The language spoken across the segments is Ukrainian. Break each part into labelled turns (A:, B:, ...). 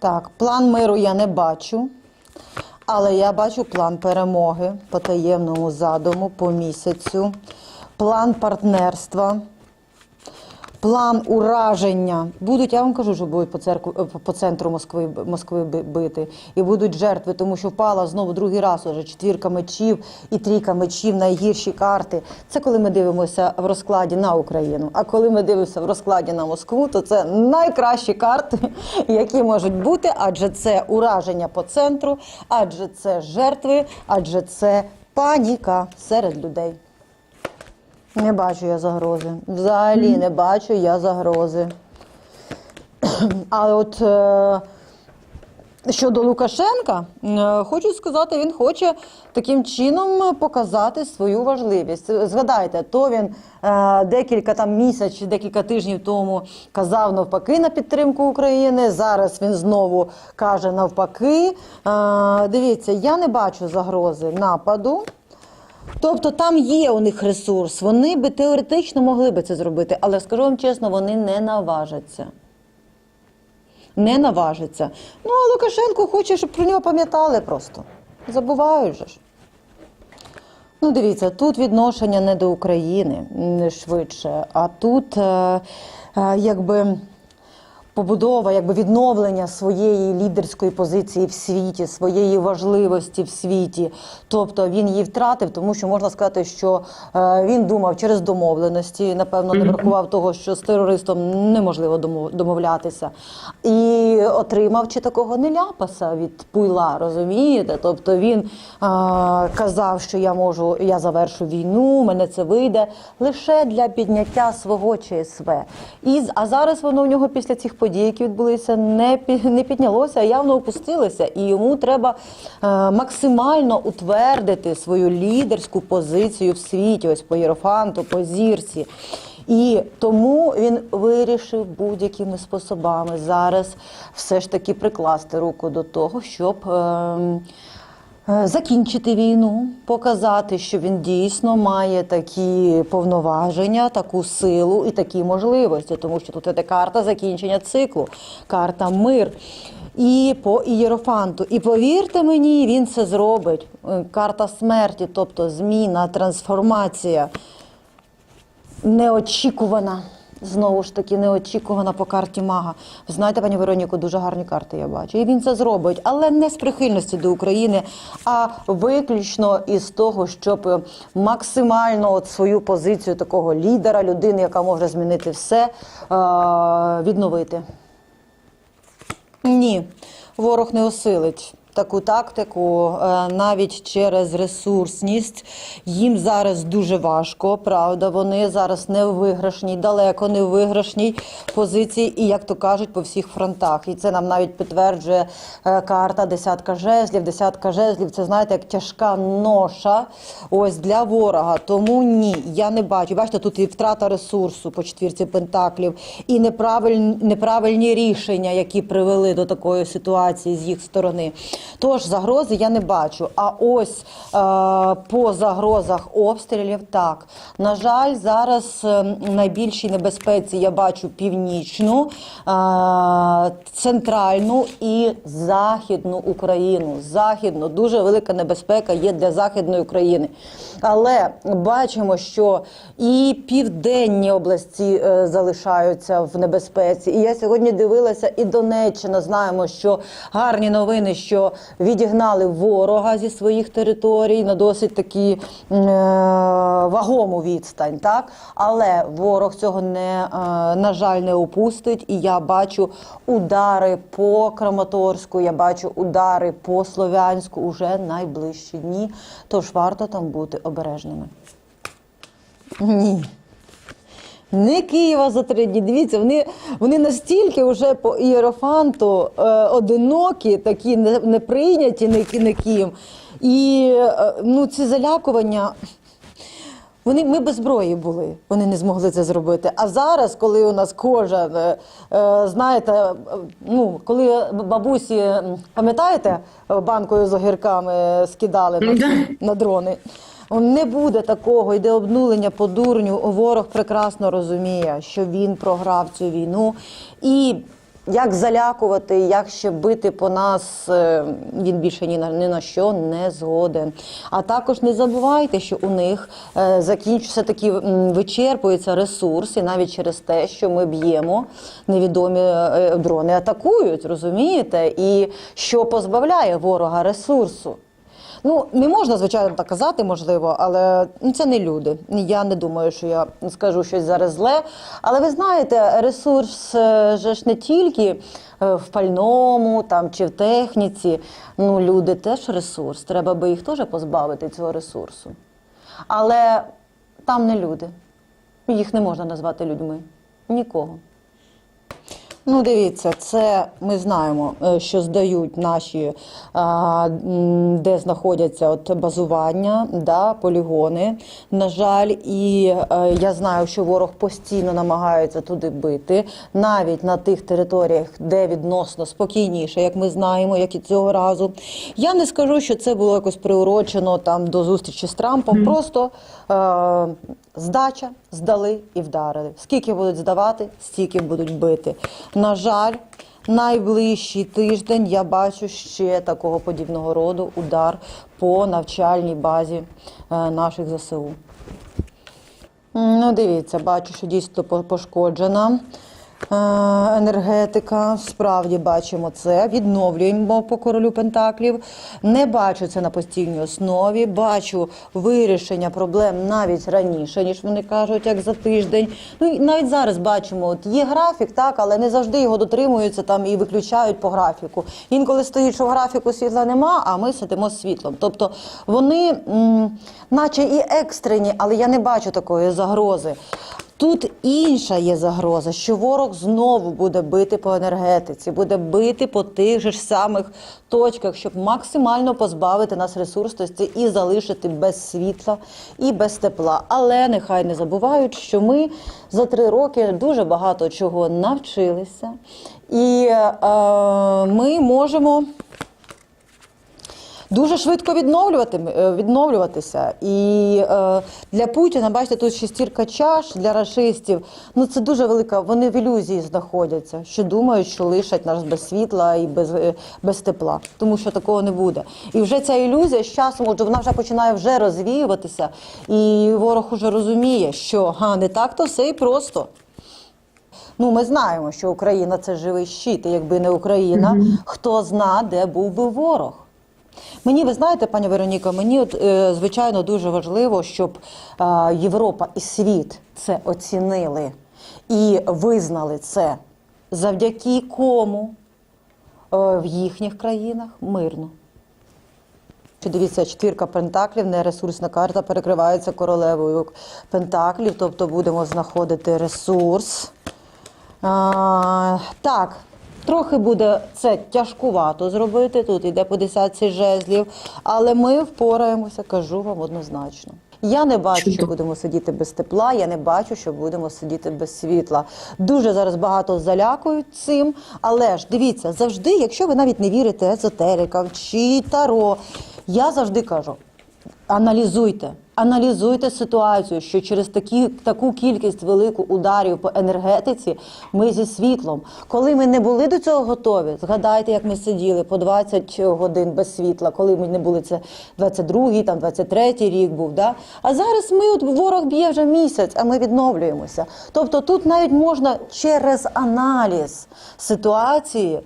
A: Так, план миру я не бачу, але я бачу план перемоги по таємному задуму по місяцю, план партнерства, план ураження. Будуть, я вам кажу, що будуть по церкву е, по центру Москви Москви би- бити. І будуть жертви, тому що впала знову другий раз уже четвірка мечів і трійка мечів найгірші карти. Це коли ми дивимося в розкладі на Україну. А коли ми дивимося в розкладі на Москву, то це найкращі карти, які можуть бути, адже це ураження по центру, адже це жертви, адже це паніка серед людей. Не бачу я загрози. Взагалі не бачу я загрози. А от е, щодо Лукашенка, е, хочу сказати, він хоче таким чином показати свою важливість. Згадайте, то він е, декілька там місяців, декілька тижнів тому казав навпаки на підтримку України. Зараз він знову каже навпаки. Дивіться, я не бачу загрози нападу. Тобто там є у них ресурс, вони би теоретично могли би це зробити, але скажу вам чесно, вони не наважаться. Не наважаться. Ну, а Лукашенко хоче, щоб про нього пам'ятали просто. Забувають же ж. Ну, дивіться, тут відношення не до України швидше, а тут е, е, якби побудова, якби відновлення своєї лідерської позиції в світі, своєї важливості в світі. Тобто він її втратив, тому що можна сказати, що е, він думав через домовленості, напевно, не врахував того, що з терористом неможливо домовлятися, і отримав чи такого не ляпаса від пуйла, розумієте? Тобто він е, казав, що я можу, я завершу війну, мене це вийде лише для підняття свого ЧСВ. І, а зараз воно в нього після цих подій, які відбулися, не, не піднялося, а явно опустилося. І йому треба е, максимально утвердити свою лідерську позицію в світі, ось по Єрофанту, по зірці. І тому він вирішив будь-якими способами зараз все ж таки прикласти руку до того, щоб. Е, Закінчити війну, показати, що він дійсно має такі повноваження, таку силу і такі можливості, тому що тут іде карта закінчення циклу, карта мир. І по ієрофанту. І повірте мені, він це зробить. Е, Карта смерті, тобто зміна, трансформація неочікувана. Знову ж таки, неочікувана по карті мага. Знаєте, пані Вероніко, дуже гарні карти я бачу. І він це зробить, але не з прихильності до України, а виключно із того, щоб максимально от свою позицію такого лідера, людини, яка може змінити все, е, відновити. Ні, ворог не осилить таку тактику е, навіть через ресурсність. Їм зараз дуже важко, правда. Вони зараз не в виграшній, далеко не в виграшній позиції, і як то кажуть, по всіх фронтах. І це нам навіть підтверджує е, карта десятка жезлів. Десятка жезлів це знаєте, як тяжка ноша. Ось для ворога. Тому ні, я не бачу. Бачите, тут і втрата ресурсу по четвірці пентаклів, і неправильні, неправильні рішення, які привели до такої ситуації з їх сторони. Тож загрози я не бачу. А ось е, по загрозах обстрілів так. На жаль, зараз е, найбільшій небезпеці я бачу північну, е, центральну і західну Україну. Західну дуже велика небезпека є для західної України. Але бачимо, що і південні області е, залишаються в небезпеці. І я сьогодні дивилася, і Донеччина знаємо, що гарні новини, що відігнали ворога зі своїх територій на досить такі е, вагому відстань. Так, але ворог цього не е, на жаль не опустить. І я бачу удари по Краматорську, я бачу удари по Слов'янську уже найближчі дні. Тож варто там бути обережними. Ні. Не Києва за три дні. Дивіться, вони, вони настільки вже по ієрофанту е, одинокі, такі не, не прийняті ні- ніким. І е, ну, ці залякування. Вони ми без зброї були, вони не змогли це зробити. А зараз, коли у нас кожен, е, е, знаєте, е, ну коли бабусі, пам'ятаєте, банкою з огірками скидали на, на дрони. Не буде такого, йде обнулення по дурню. Ворог прекрасно розуміє, що він програв цю війну і як залякувати, як ще бити по нас, е, він більше ні на ні на що не згоден. А також не забувайте, що у них е, закінчується такі вичерпується ресурс, і навіть через те, що ми б'ємо, невідомі е, дрони атакують, розумієте? І що позбавляє ворога ресурсу. Ну, не можна, звичайно, так казати, можливо, але ну, це не люди. Я не думаю, що я скажу щось зараз зле. Але ви знаєте, ресурс е, же ж не тільки е, в пальному там, чи в техніці. Ну, люди теж ресурс. Треба би їх теж позбавити цього ресурсу. Але там не люди. Їх не можна назвати людьми. Нікого. Ну, дивіться, це ми знаємо, е, що здають наші, де знаходяться от базування, да, полігони. На жаль, і е, я знаю, що ворог постійно намагається туди бити, навіть на тих територіях, де відносно спокійніше, як ми знаємо, як і цього разу. Я не скажу, що це було якось приурочено там до зустрічі з Трампом. Просто здача, здали і вдарили. Скільки будуть здавати, стільки будуть бити. На жаль, найближчий тиждень я бачу ще такого подібного роду удар по навчальній базі е, наших ЗСУ. Ну, дивіться, бачу, що дійсно пошкоджена е, енергетика. Справді бачимо це. Відновлюємо по королю Пентаклів. Не бачу це на постійній основі. Бачу вирішення проблем навіть раніше, ніж вони кажуть, як за тиждень. Ну і навіть зараз бачимо, от є графік, так, але не завжди його дотримуються там і виключають по графіку. Інколи стоїть, що в графіку світла нема, а ми сидимо з світлом. Тобто вони, м, наче і екстрені, але я не бачу такої загрози. Тут інша є загроза, що ворог знову буде бити по енергетиці, буде бити по тих же ж самих точках, щоб максимально позбавити нас ресурсності і залишити без світла і без тепла. Але нехай не забувають, що ми за три роки дуже багато чого навчилися, і е, ми можемо дуже швидко відновлювати, е, відновлюватися. І е, для Путіна, бачите, тут шестірка чаш для рашистів. Ну це дуже велика. Вони в ілюзії знаходяться, що думають, що лишать нас без світла і без, е, без тепла, тому що такого не буде. І вже ця ілюзія з часом, отже, вона вже починає вже розвіюватися, і ворог уже розуміє, що га, не так то все і просто. Ну, ми знаємо, що Україна це живий щит, і якби не Україна, хто зна, де був би ворог. Мені, ви знаєте, пані Вероніка, мені е, звичайно дуже важливо, щоб е, Європа і світ це оцінили і визнали це, завдяки кому е, в їхніх країнах мирно. Дивіться, четвірка пентаклів, нересурсна карта перекривається королевою пентаклів, тобто будемо знаходити ресурс. А, так, трохи буде це тяжкувато зробити. Тут йде по десятці жезлів, але ми впораємося, кажу вам однозначно. Я не бачу, що будемо сидіти без тепла, я не бачу, що будемо сидіти без світла. Дуже зараз багато залякують цим. Але ж дивіться, завжди, якщо ви навіть не вірите езотерикам чи таро, я завжди кажу: аналізуйте. Аналізуйте ситуацію, що через такі, таку кількість велику ударів по енергетиці ми зі світлом. Коли ми не були до цього готові, згадайте, як ми сиділи по 20 годин без світла, коли ми не були це 22-й, там 23-й рік був. Да? А зараз ми от ворог б'є вже місяць, а ми відновлюємося. Тобто тут навіть можна через аналіз ситуації е,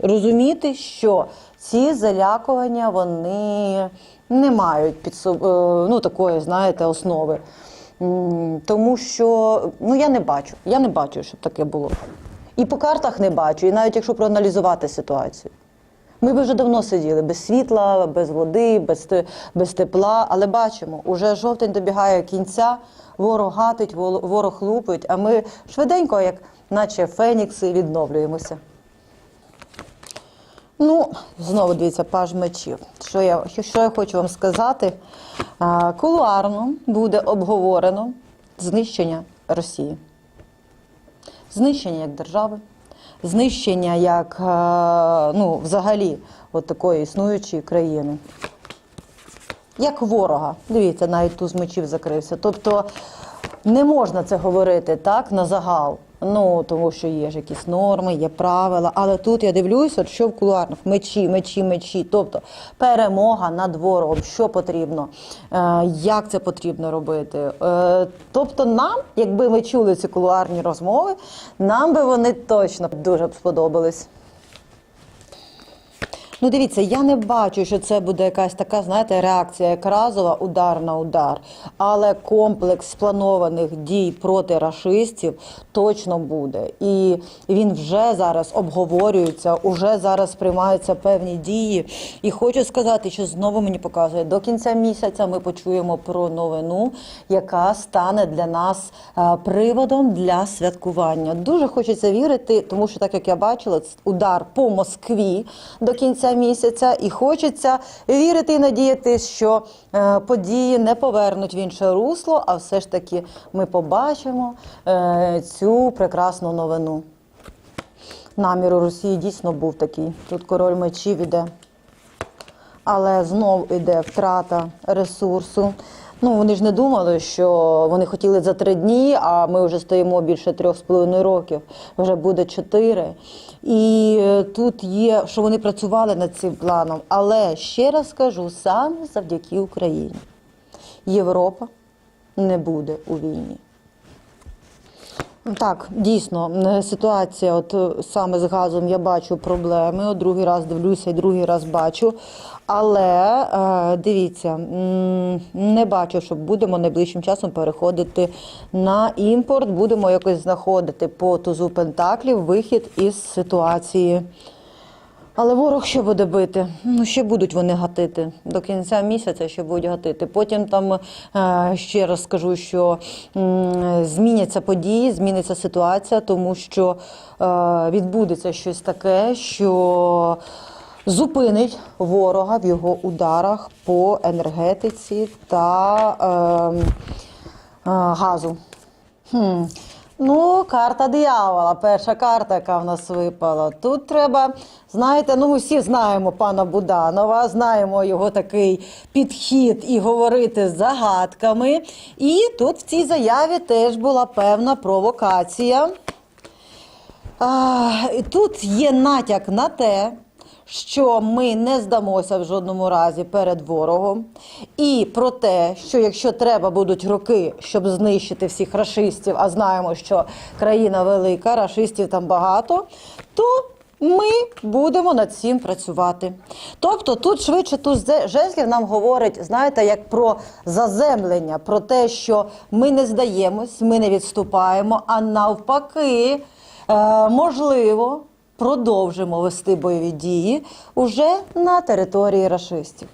A: розуміти, що ці залякування вони не мають під собою ну, такої, знаєте, основи. Тому що ну, я не бачу. Я не бачу, щоб таке було. І по картах не бачу, і навіть якщо проаналізувати ситуацію. Ми б вже давно сиділи без світла, без води, без, без тепла, але бачимо, уже жовтень добігає кінця, ворог гатить, ворог лупить, а ми швиденько, як наче фенікси, відновлюємося. Ну, знову дивіться, паж мечів. Що я, що я хочу вам сказати? Кулуарно буде обговорено знищення Росії. Знищення як держави, знищення як ну, взагалі от такої існуючої країни. Як ворога. Дивіться, навіть туз мечів закрився. Тобто не можна це говорити так на загал. Ну тому що є ж якісь норми, є правила. Але тут я дивлюся, що в кулуарних мечі, мечі, мечі. Тобто перемога над ворогом, що потрібно, е, як це потрібно робити. Е, тобто, нам, якби ми чули ці кулуарні розмови, нам би вони точно дуже б сподобались. Ну, дивіться, я не бачу, що це буде якась така, знаєте, реакція, як разова удар на удар. Але комплекс спланованих дій проти рашистів точно буде. І він вже зараз обговорюється, уже зараз приймаються певні дії. І хочу сказати, що знову мені показує, до кінця місяця ми почуємо про новину, яка стане для нас е, приводом для святкування. Дуже хочеться вірити, тому що так як я бачила, удар по Москві до кінця місяця, і хочеться вірити і надіятися, що е, події не повернуть в інше русло, а все ж таки ми побачимо е, цю прекрасну новину. Намір у Росії дійсно був такий. Тут король мечів іде. Але знов іде втрата ресурсу. Ну вони ж не думали, що вони хотіли за три дні, а ми вже стоїмо більше трьох з половиною років. Вже буде чотири. І е, тут є, що вони працювали над цим планом. Але ще раз кажу, саме завдяки Україні Європа не буде у війні. Так, дійсно, е, ситуація, от е, саме з газом я бачу проблеми. От другий раз дивлюся і другий раз бачу. Але е, дивіться, не бачу, що будемо найближчим часом переходити на імпорт. Будемо якось знаходити по тузу Пентаклів вихід із ситуації. Але ворог що буде бити? Ну, ще будуть вони гатити. До кінця місяця ще будуть гатити. Потім там е, ще раз скажу, що зміняться події, зміниться ситуація, тому що е, відбудеться щось таке, що зупинить ворога в його ударах по енергетиці та е, е, газу. Хм. Ну, карта диявола, перша карта, яка в нас випала. Тут треба, знаєте, ну ми всі знаємо пана Буданова, знаємо його такий підхід і говорити з загадками. І тут в цій заяві теж була певна провокація. А, тут є натяк на те, що ми не здамося в жодному разі перед ворогом, і про те, що якщо треба будуть роки, щоб знищити всіх рашистів, а знаємо, що країна велика, рашистів там багато, то ми будемо над цим працювати. Тобто тут швидше зе- жезлів нам говорить, знаєте, як про заземлення, про те, що ми не здаємось, ми не відступаємо, а навпаки, е, можливо, продовжимо вести бойові дії уже на території рашистів.